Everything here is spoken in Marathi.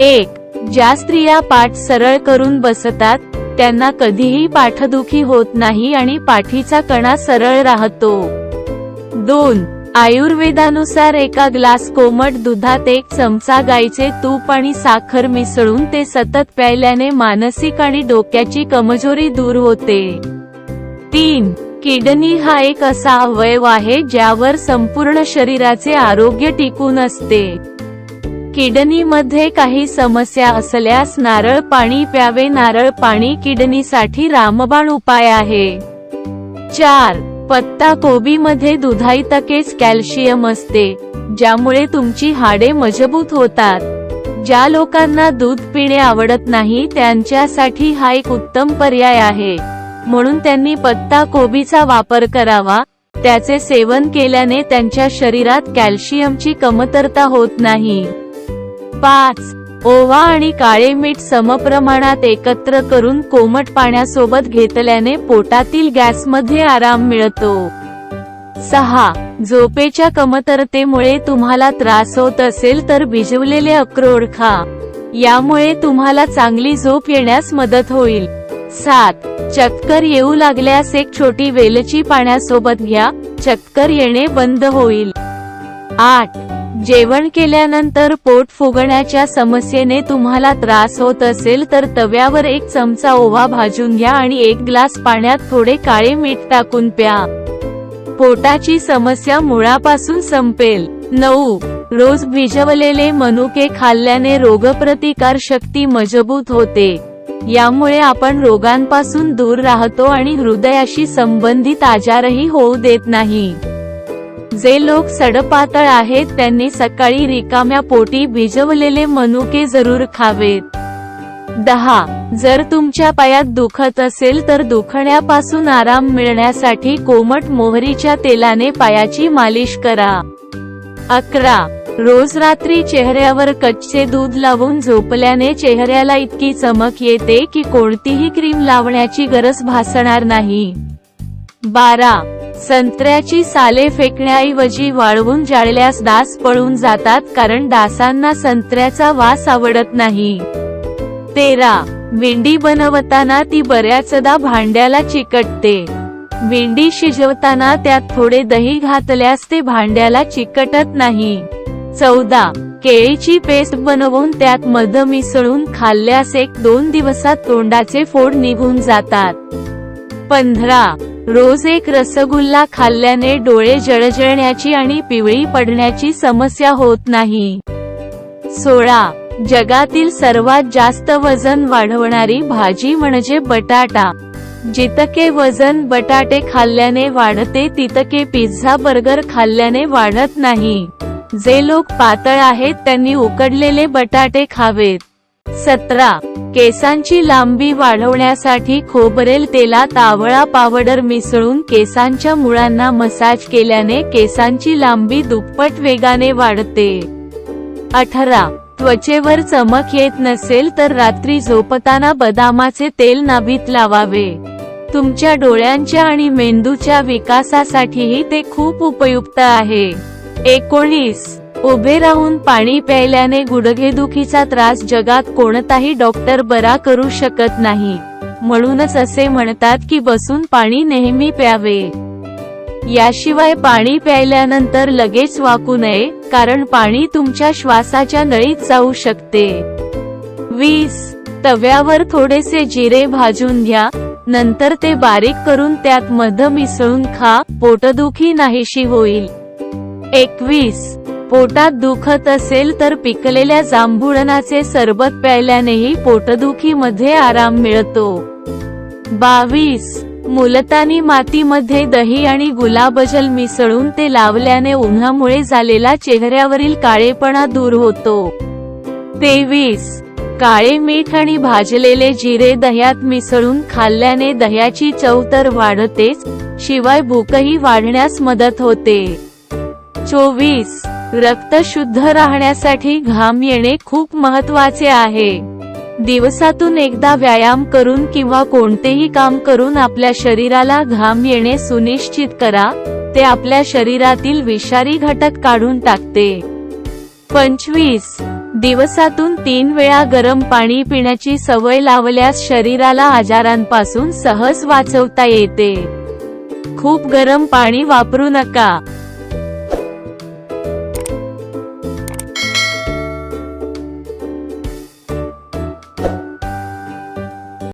एक ज्या स्त्रिया पाठ सरळ करून बसतात त्यांना कधीही पाठदुखी होत नाही आणि पाठीचा कणा सरळ राहतो. दोन आयुर्वेदानुसार एका ग्लास कोमट दुधात एक चमचा गाईचे तूप आणि साखर मिसळून ते सतत प्यायल्याने मानसिक आणि डोक्याची कमजोरी दूर होते. तीन किडनी हा एक असा अवयव आहे ज्यावर संपूर्ण शरीराचे आरोग्य टिकून असते. किडनीमध्ये काही समस्या असल्यास नारळ पाणी प्यावे. नारळ पाणी किडनीसाठी रामबाण उपाय आहे. चार पत्ता कोबी मध्ये दुधाईतकेच कॅल्शियम असते ज्यामुळे तुमची हाडे मजबूत होतात. ज्या लोकांना दूध पिणे आवडत नाही त्यांच्यासाठी हा एक उत्तम पर्याय आहे. म्हणून त्यांनी पत्ता कोबीचा वापर करावा. त्याचे सेवन केल्याने त्यांच्या शरीरात कॅल्शियमची कमतरता होत नाही. पाच. ओवा आणि काळे मीठ समप्रमाणात एकत्र करून कोमट पाण्यासोबत घेतल्याने पोटातील गॅसमध्ये आराम मिळतो. सहा. झोपेच्या कमतरतेमुळे तुम्हाला त्रास होत असेल तर भिजवलेले अक्रोड खा. यामुळे तुम्हाला चांगली झोप येण्यास मदत होईल. सात. चक्कर येऊ लागल्यास एक छोटी वेलची पाण्यासोबत घ्या. चक्कर येणे बंद होईल. आठ. जेवण केल्यानंतर पोट फुगण्याच्या समस्येने तुम्हाला त्रास होत असेल तर तव्यावर एक चमचा ओवा भाजून घ्या आणि एक ग्लास पाण्यात थोडे काळे मीठ टाकून प्या. पोटाची समस्या मुळापासून संपेल. नऊ. रोज भिजवलेले मनुके खाल्ल्याने रोगप्रतिकार शक्ती मजबूत होते. यामुळे आपण रोगांपासून दूर राहतो आणि हृदयाशी संबंधित आजारही होऊ देत नाही. जे लोक सडपातळ आहेत त्यांनी सकाळी रिकाम्या पोटी भिजवलेले मनुके जरूर खावेत. दहा. जर तुमच्या पायात दुखत असेल तर दुखण्यापासून आराम मिळण्यासाठी कोमट मोहरीच्या तेलाने पायाची मालिश करा. अकरा. रोज रात्री चेहऱ्यावर कच्चे दूध लावून झोपल्याने चेहऱ्याला इतकी चमक येते की कोणतीही क्रीम लावण्याची गरज भासणार नाही. बारा. संत्र्याची साले फेकण्याऐवजी वाळवून जाळल्यास डास पळून जातात कारण डासांना संत्र्याचा वास आवडत नाही. तेरा. भेंडी बनवताना ती बऱ्याचदा भांड्याला चिकटते. भेंडी शिजवताना त्यात थोडे दही घातल्यास ते भांड्याला चिकटत नाही. चौदा. केळीची पेस्ट बनवून त्यात मध मिसळून खाल्ल्यास एक दोन दिवसात तोंडाचे फोड निघून जातात. पंधरा. रोज एक रसगुल्ला खाल्ल्याने डोळे जळजळण्याची आणि पिवळी पडण्याची समस्या होत नाही. सोळा. जगातील सर्वात जास्त वजन वाढवणारी भाजी म्हणजे बटाटा. जितके वजन बटाटे खाल्ल्याने वाढते तितके पिझ्झा बर्गर खाल्ल्याने वाढत नाही. जे लोक पातळ आहेत त्यांनी उकडलेले बटाटे खावेत. सतरा. केसांची लांबी वाढवण्यासाठी खोबरेल तेलात आवळा पावडर मिसळून केसांच्या मुळांना मसाज केल्याने केसांची लांबी दुप्पट वेगाने वाढते. अठरा. त्वचेवर चमक येत नसेल तर रात्री झोपताना बदामाचे तेल नाभीत लावावे. तुमच्या डोळ्यांच्या आणि मेंदूच्या विकासासाठीही ते खूप उपयुक्त आहे. एकोणीस. उभे राहून पाणी प्यायल्याने गुडघेदुखीचा त्रास जगात कोणताही डॉक्टर बरा करू शकत नाही. म्हणूनच असे म्हणतात की बसून पाणी नेहमी प्यावे. याशिवाय पाणी प्यायल्यानंतर लगेच वाकू नये कारण पाणी तुमच्या श्वासाच्या नळीत जाऊ शकते. वीस. तव्यावर थोडेसे जिरे भाजून घ्या. नंतर ते बारीक करून त्यात मध मिसळून खा. पोटदुखी नाहीशी होईल. एकवीस. पोटात दुखत असेल तर पिकलेल्या जांभुळणाचे सरबत प्यायल्यानेही पोटदुखी मध्ये आराम मिळतो. बावीस. मुलतानी मातीमध्ये दही आणि गुलाबजल मिसळून ते लावल्याने उन्हामुळे झालेला चेहऱ्यावरील काळेपणा दूर होतो. तेवीस. काळे मीठ आणि भाजलेले जिरे दह्यात मिसळून खाल्ल्याने दह्याची चव तर वाढतेच शिवाय भूकही वाढण्यास मदत होते. चोवीस. रक्त शुद्ध राहण्यासाठी घाम येणे खूप महत्त्वाचे आहे. दिवसातून एकदा व्यायाम करून किंवा कोणतेही काम करून आपल्या शरीराला घाम येणे सुनिश्चित करा ते आपल्या शरीरातील विषारी घटक काढून टाकते. पंचवीस. दिवसातून तीन वेळा गरम पाणी पिण्याची सवय लावल्यास शरीराला आजारांपासून सहज वाचवता येते. खूप गरम पाणी वापरू नका.